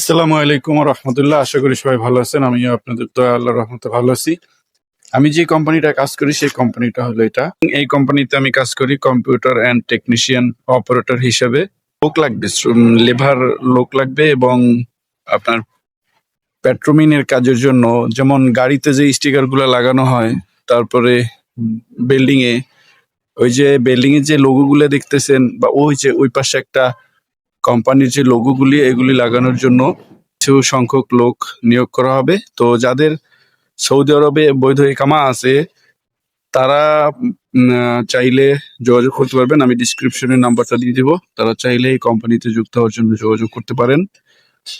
আসসালামু আলাইকুম রহমতুল্লাহ। আশা করি সবাই ভালো আছেন। আমিও আপনাদের তো আল্লাহ রহমতে ভালো আছি। আমি যে কোম্পানিটা কাজ করি, সেই কোম্পানিটা হলো এটা। এই কোম্পানিতে আমি কাজ করি কম্পিউটার অ্যান্ড টেকনিশিয়ান অপারেটর হিসেবে। লোক লাগবে লেভার লোক লাগবে এবং আপনার পেট্রোমিনের কাজের জন্য যেমন গাড়িতে যে স্টিকারগুলো লাগানো হয়, তারপরে বিল্ডিং এ ওই যে বিল্ডিং এর যে লোগো গুলো দেখতেছেন বা ওই যে, ওই পাশে একটা কোম্পানির যে লোগোগুলি এগুলি লাগানোর জন্য কিছু সংখ্যক লোক নিয়োগ করা হবে। তো যাদের সৌদি আরবে বৈধ একামা আছে, তারা চাইলে যোগাযোগ করতে পারবেন। আমি ডিসক্রিপশনে নাম্বারটা দিয়ে দিব। তারা চাইলে এই কোম্পানিতে যুক্ত হওয়ার জন্য যোগাযোগ করতে পারেন।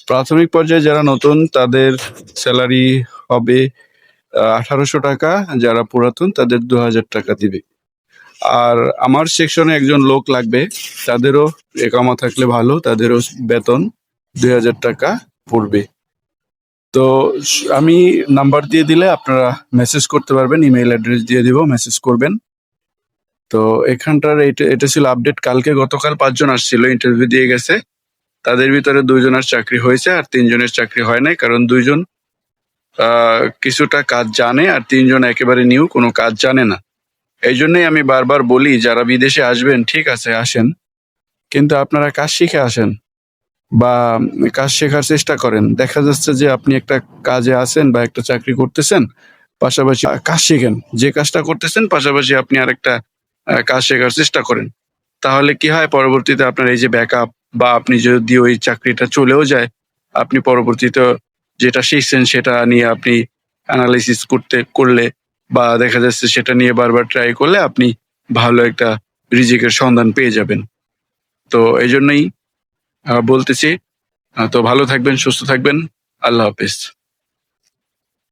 প্রাথমিক পর্যায়ে যারা নতুন, তাদের স্যালারি হবে আঠারোশো টাকা। যারা পুরাতন, তাদের দু হাজার টাকা দিবে। আর আমার সেকশনে একজন লোক লাগবে, তাদেরও একামা থাকলে ভালো, তাদেরও বেতন দুই হাজার টাকা পড়বে। তো আমি নাম্বার দিয়ে দিলে আপনারা মেসেজ করতে পারবেন ইমেল অ্যাড্রেস দিয়ে দিব মেসেজ করবেন। তো এখানটার এটা এটা ছিল আপডেট কালকে গতকাল পাঁচজন আসছিল ইন্টারভিউ দিয়ে গেছে। তাদের ভিতরে দুইজনের চাকরি হয়েছে আর তিনজনের চাকরি হয় নাই, কারণ দুইজন কিছুটা কাজ জানে আর তিনজন একেবারে নিউ কোনো কাজ জানে না। এই জন্যই আমি বারবার বলি, যারা বিদেশে আসবেন, ঠিক আছে, আসেন। কিন্তু আপনারা কাজ শিখে আসেন বা কাজ শেখার চেষ্টা করেন। দেখা যাচ্ছে যে আপনি একটা কাজে আছেন বা একটা চাকরি করতেছেন, পাশাপাশি কাজ শিখেন। যে কাজটা করতেছেন, পাশাপাশি আপনি আরেকটা কাজ শেখার চেষ্টা করেন। তাহলে কি হয়, পরবর্তীতে আপনার এই যে ব্যাকআপ বা আপনি যদি ওই চাকরিটা চলেও যায়, আপনি পরবর্তীতে যেটা শিখছেন সেটা নিয়ে আপনি অ্যানালাইসিস করতে, করলে বা দেখা যাচ্ছে সেটা নিয়ে বারবার ট্রাই করলে আপনি ভালো একটা রিজিকের সন্ধান পেয়ে যাবেন। তো এই জন্যই বলতেছি তো ভালো থাকবেন, সুস্থ থাকবেন। আল্লাহ হাফিজ।